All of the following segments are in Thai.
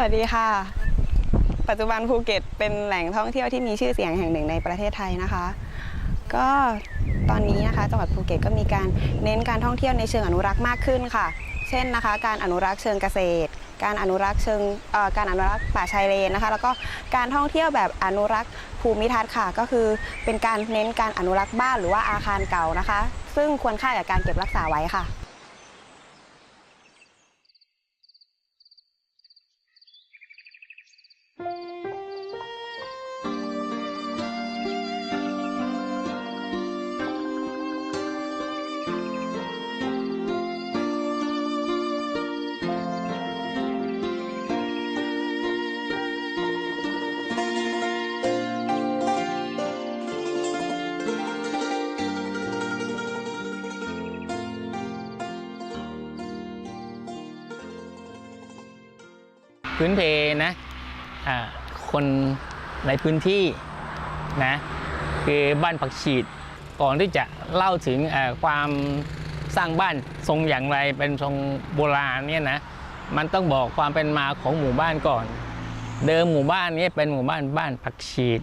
วัสดีค่ะ ปัจจุบันภูเก็ตเป็นแหล่งท่องเที่ยวที่มีชื่อเสียงแห่งหนึ่งในประเทศไทยนะคะ ก็ตอนนี้นะคะจังหวัดภูเก็ตก็มีการเน้นการท่องเที่ยวในเชิงอนุรักษ์มากขึ้นค่ะ เช่นนะคะ การอนุรักษ์เชิงเกษตร การอนุรักษ์เชิงการอนุรักษ์ป่าชายเลนนะคะ แล้วก็การท่องเที่ยวแบบอนุรักษ์ภูมิทัศน์ค่ะ ก็คือเป็นการเน้นการอนุรักษ์บ้านหรือว่าอาคารเก่านะคะ ซึ่งควรค่ากับการเก็บรักษาไว้ค่ะ พื้นเพนะอ่าคนในพื้นที่นะคือบ้านผักฉีดก่อนที่จะเล่าถึงอ่อความสร้างบ้านทรงอย่างไรเป็นทรงโบราณเนี่ยนะมันต้องบอกความเป็นมาของหมู่บ้านก่อน เดิมหมู่บ้านนี้เป็นหมู่บ้านบ้านผักฉีด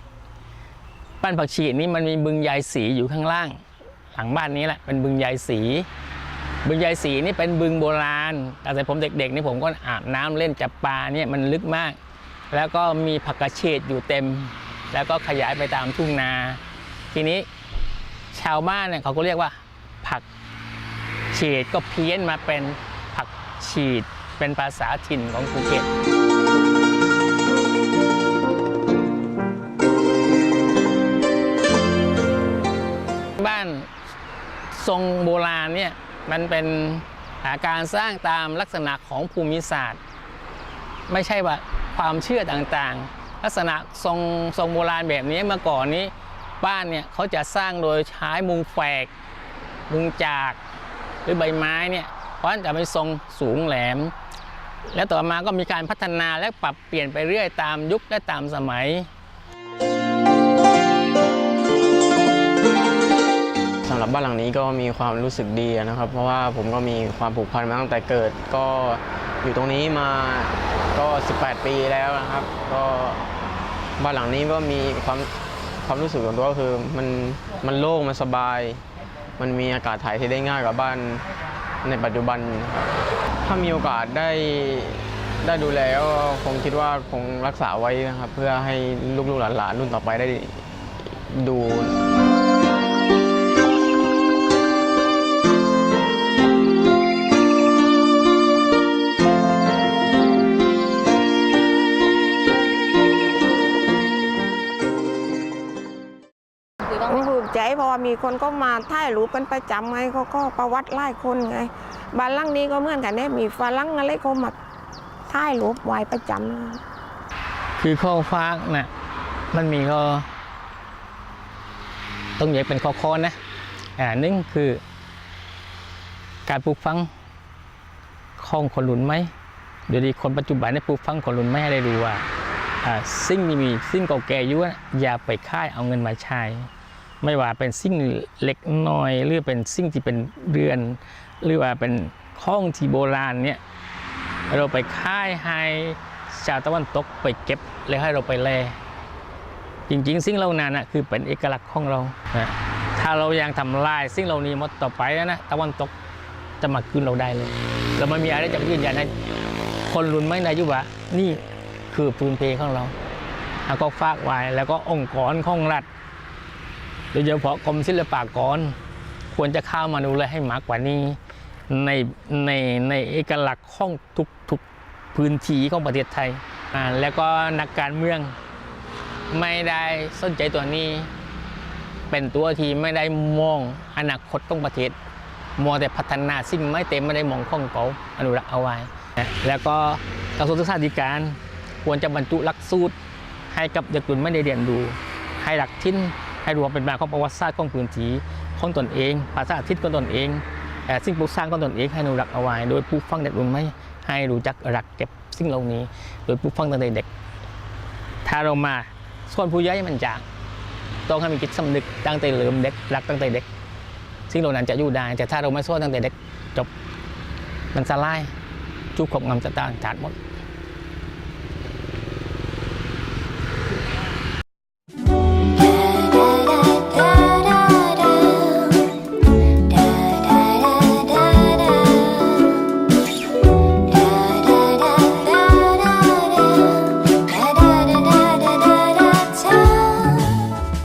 บ้านผักฉีดนี่มันมีบึงยายสีอยู่ข้างล่าง หลังบ้านนี้แหละเป็นบึงยายสี บึงยายสีนี่เป็นบึงโบราณตั้งแต่ผมเด็กๆนี่ผมก็อาบน้ำเล่นจับปลาเนี่ยมันลึกมาก แล้วก็มีผักกระเฉดอยู่เต็ม แล้วก็ขยายไปตามทุ่งนา ทีนี้ชาวบ้านเนี่ยเขาก็เรียกว่า ผักเฉดก็เพี้ยนมาเป็นผักฉีด เป็นภาษาถิ่นของภูเก็ตบ้านทรงโบราณเนี่ย มันเป็นอาการสร้างตามลักษณะของภูมิศาสตร์ ไม่ใช่ว่าความเชื่อต่างๆ ลักษณะทรงทรงโบราณแบบนี้เมื่อก่อนนี้บ้านเนี่ยเขาจะสร้างโดยใช้มุงแฝก มุงจากหรือใบไม้เนี่ยเพราะฉะนั้นจะเป็นทรงสูงแหลม แล้วต่อมาก็มีการพัฒนาและปรับเปลี่ยนไปเรื่อยตามยุคและตามสมัย รับบ้านหลังนี้ก็มีความรู้สึกดีนะครับ เพราะว่าผมก็มีความผูกพันมาตั้งแต่เกิด ก็อยู่ตรงนี้มาก็ 18 ปีแล้วนะครับ ก็บ้านหลังนี้ก็มีความความรู้สึกของตัวก็คือมันมันโล่งมันสบาย มันมีอากาศถ่ายเทได้ง่ายกว่าบ้านในปัจจุบันครับถ้ามีโอกาสได้ได้ดูแลก็คงคิดว่าคงรักษาไว้นะครับ เพื่อให้ลูกๆหลานๆรุ่นต่อไปได้ดู ใจเพราะว่ามีคนก็มาถ่ายรูปกันประจำไงเขาก็ประวัติไล่คนไงบ้านลังนี้ก็เหมือนกันเนี่ยมีฝรั่งอะไรก็มาถ่ายรูปไว้ประจำนะคือข้อฟากน่ะมันมีข้อต้องแยกเป็นข้อข้อๆนะอ่าหนึ่งคือ การปลูกฝังข้องคนรุ่นไหมเดี๋ยวนี้คนปัจจุบันเนี่ยปลูกฝังคนรุ่นไม่ให้ได้รู้ว่าสิ่งที่มีสิ่งเก่าแก่อยู่อย่าไปค่ายเอาเงินมาใช้ ไม่ว่าเป็นสิ่งเล็กน้อยหรือเป็นสิ่งที่เป็นเรือน หรือว่าเป็นข้องที่โบราณเนี่ยเราไปค่ายให้ชาวตะวันตกไปเก็บแล้วให้เราไปแลจริงๆ สิ่งเหล่านั้นนะคือเป็นเอกลักษณ์ของเรานะถ้าเรายังทำลายสิ่งเหล่านี้หมดต่อไปนะนะตะวันตกจะมาคืนเราได้เลยเราไม่มีอะไรจะยืนยันให้คนรุ่นไม่ได้ยุว่านี่คือพื้นเพของเราแล้วก็ฝากไว้แล้วก็องค์กรของรัฐ ดยเฉพาะกรมศิลปากร ควรจะเข้ามาดูแลให้มากกว่านี้ ในในในเอกลักษณ์ของทุกทุกพื้นที่ของประเทศไทยอ่าแล้วก็นักการเมืองไม่ได้สนใจตัวนี้ เป็นตัวที่ไม่ได้มองอนาคตของประเทศมัวแต่พัฒนาสิ่งไม่เต็มไม่ได้มองข้องเก่าอนุรักษ์เอาไว้นะแล้วก็กระทรวงศึกษาธิการ ควรจะบรรจุหลักสูตรให้กับเด็กรุ่นไม่ได้เรียนรู้ให้หลักทิ้น ให้รวมเป็นมาของประวัติศาสตร์ของพื้นที่ของตนเอง ภาษาทิศของตนเองแต่สิ่งปลูกสร้างของตนเองให้อนุรักษ์เอาไว้ โดยปลูกฝังเด็กรุ่นใหม่ให้รู้จักรักเก็บสิ่งเหล่านี้ โดยปลูกฝังตั้งแต่เด็ก ถ้าเรามาส่วนผู้ใหญ่มันจางต้องให้มีจิตสำนึกตั้งแต่เริ่มเด็กรักตั้งแต่เด็กสิ่งเหล่านั้นจะอยู่ได้ แต่ถ้าเราไม่สอนตั้งแต่เด็กจบมันสลายจุกขบงำจะต่างขาดหมด